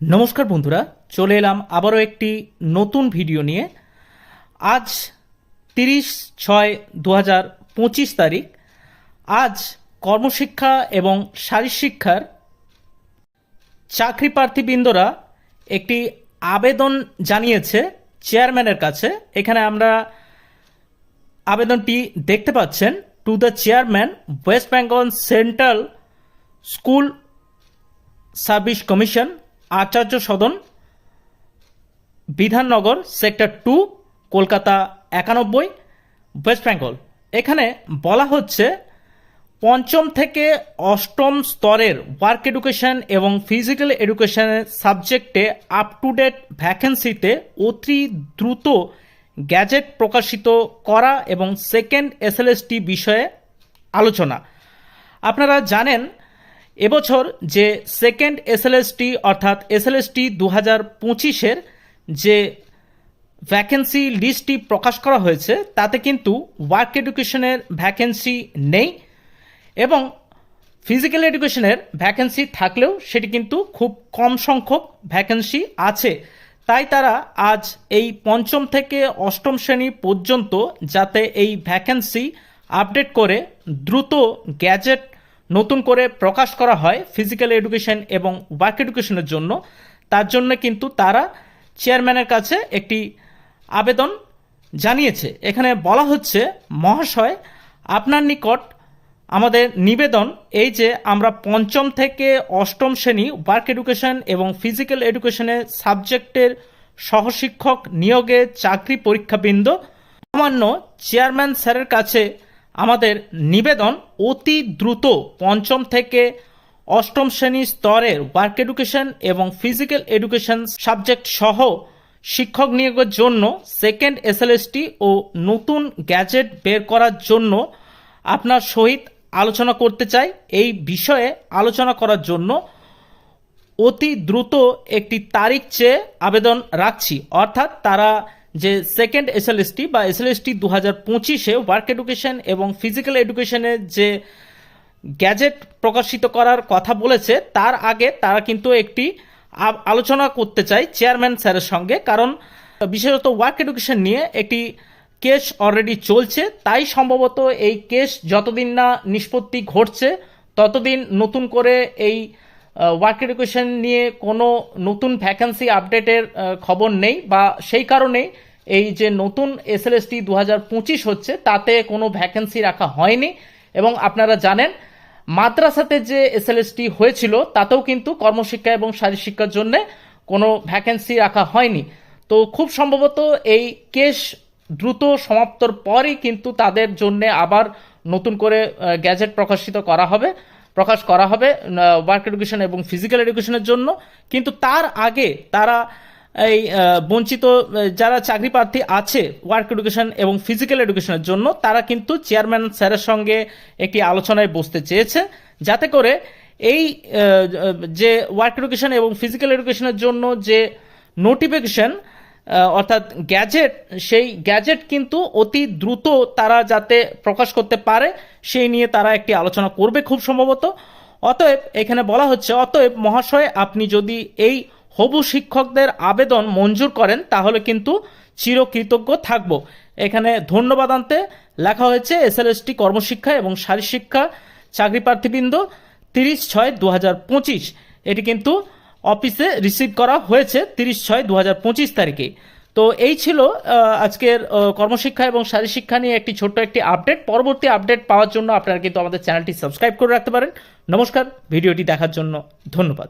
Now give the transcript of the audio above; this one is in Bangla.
নমস্কার বন্ধুরা, চলে এলাম আবারও একটি নতুন ভিডিও নিয়ে। আজ তিরিশ ছয় দু হাজার পঁচিশ তারিখ। আজ কর্মশিক্ষা এবং শারীরশিক্ষার চাকরি প্রার্থীবৃন্দরা একটি আবেদন জানিয়েছে চেয়ারম্যানের কাছে। এখানে আমরা আবেদনটি দেখতে পাচ্ছেন। To the chairman, West Bengal Central School Service Commission. Acharya Sadan, Bidhannagar, sector two, Kolkata একানব্বই, ওয়েস্ট বেঙ্গল। এখানে বলা হচ্ছে, পঞ্চম থেকে অষ্টম স্তরের ওয়ার্ক এডুকেশন এবং ফিজিক্যাল এডুকেশনের সাবজেক্টে আপ টু ডেট ভ্যাকেন্সিতে অতি দ্রুত গ্যাজেট প্রকাশিত করা এবং সেকেন্ড এসএলএসটি বিষয়ে আলোচনা। আপনারা জানেন এবছর যে সেকেন্ড এসএলএসটি অর্থাৎ এসএলএসটি দু হাজার পঁচিশের যে ভ্যাকেন্সি লিস্টটি প্রকাশ করা হয়েছে, তাতে কিন্তু ওয়ার্ক এডুকেশনের ভ্যাকেন্সি নেই এবং ফিজিক্যাল এডুকেশনের ভ্যাকেন্সি থাকলেও সেটি কিন্তু খুব কম সংখ্যক ভ্যাকেন্সি আছে। তাই তারা আজ এই পঞ্চম থেকে অষ্টম শ্রেণি পর্যন্ত যাতে এই ভ্যাকেন্সি আপডেট করে দ্রুত গ্যাজেট নতুন করে প্রকাশ করা হয় ফিজিক্যাল এডুকেশন এবং ওয়ার্ক এডুকেশনের জন্য। তার জন্য কিন্তু তারা চেয়ারম্যানের কাছে একটি আবেদন জানিয়েছে। এখানে বলা হচ্ছে, মহাশয়, আপনার নিকট আমাদের নিবেদন এই যে আমরা পঞ্চম থেকে অষ্টম শ্রেণি ওয়ার্ক এডুকেশন এবং ফিজিক্যাল এডুকেশনের সাবজেক্টের সহশিক্ষক নিয়োগে চাকরি পরীক্ষাবৃন্দ। সামান্য চেয়ারম্যান স্যারের কাছে আমাদের নিবেদন অতি দ্রুত পঞ্চম থেকে অষ্টম শ্রেণি স্তরের ওয়ার্ক এডুকেশন এবং ফিজিক্যাল এডুকেশন সাবজেক্ট সহ শিক্ষক নিয়োগের জন্য সেকেন্ড এসএলএসটি ও নতুন গ্যাজেট বের করার জন্য আপনার সহিত আলোচনা করতে চাই। এই বিষয়ে আলোচনা করার জন্য অতি দ্রুত একটি তারিখ চেয়ে আবেদন রাখছি। অর্থাৎ তারা যে সেকেন্ড এসএলএসটি বা এসএলএসটি দু হাজার পঁচিশে ওয়ার্ক এডুকেশন এবং ফিজিক্যাল এডুকেশনের যে গ্যাজেট প্রকাশিত করার কথা বলেছে, তার আগে তারা কিন্তু একটি আলোচনা করতে চাই চেয়ারম্যান স্যারের সঙ্গে। কারণ বিশেষত ওয়ার্ক এডুকেশন নিয়ে একটি কেস অলরেডি চলছে। তাই সম্ভবত এই কেস যতদিন না নিষ্পত্তি ঘটছে, ততদিন নতুন করে এই ওয়ার্ক এডুকেশন নিয়ে কোনো নতুন ভ্যাকেন্সি আপডেটের খবর নেই বা সেই কারণে এই যে নতুন এসএলএসটি দু হাজার পঁচিশ হচ্ছে, তাতে কোনো ভ্যাকেন্সি রাখা হয়নি। এবং আপনারা জানেন, মাদ্রাসাতে যে এসএলএসটি হয়েছিল, তাতেও কিন্তু কর্মশিক্ষা এবং শারীরশিক্ষার জন্য কোনো ভ্যাকেন্সি রাখা হয়নি। তো খুব সম্ভবত এই কেস দ্রুত সমাপ্তর পরই কিন্তু তাদের জন্য আবার নতুন করে গ্যাজেট প্রকাশিত করা হবে, প্রকাশ করা হবে ওয়ার্ক এডুকেশন এবং ফিজিক্যাল এডুকেশনের জন্য। কিন্তু তার আগে তারা এই বঞ্চিত যারা চাকরি প্রার্থী আছে ওয়ার্ক এডুকেশন এবং ফিজিক্যাল এডুকেশনের জন্য, তারা কিন্তু চেয়ারম্যান স্যারের সঙ্গে একটি আলোচনায় বসতে চেয়েছে। যাতে করে এই যে ওয়ার্ক এডুকেশন এবং ফিজিক্যাল এডুকেশনের জন্য যে নোটিফিকেশন অর্থাৎ গ্যাজেট সেই গ্যাজেট কিন্তু অতি দ্রুত তারা যাতে প্রকাশ করতে পারে, সেই নিয়ে তারা একটি আলোচনা করবে খুব সম্ভবত। অতএব এখানে বলা হচ্ছে, অতএব মহাশয়, আপনি যদি এই হবু শিক্ষকদের আবেদন মঞ্জুর করেন, তাহলে কিন্তু চিরকৃতজ্ঞ থাকব। এখানে ধন্যবাদ আনতে লেখা হয়েছে, এসএলএসটি কর্মশিক্ষা এবং শারীরশিক্ষা চাকরি প্রার্থীবৃন্দ তিরিশ ছয় দু এটি কিন্তু অফিসে রিসিভ করা হয়েছে তিরিশ ছয় দু তারিখে। তো এই ছিল আজকের কর্মশিক্ষা এবং শারীরশিক্ষা নিয়ে একটি ছোট্ট একটি আপডেট। পরবর্তী আপডেট পাওয়ার জন্য আপনারা কিন্তু আমাদের চ্যানেলটি সাবস্ক্রাইব করে রাখতে পারেন। নমস্কার, ভিডিওটি দেখার জন্য ধন্যবাদ।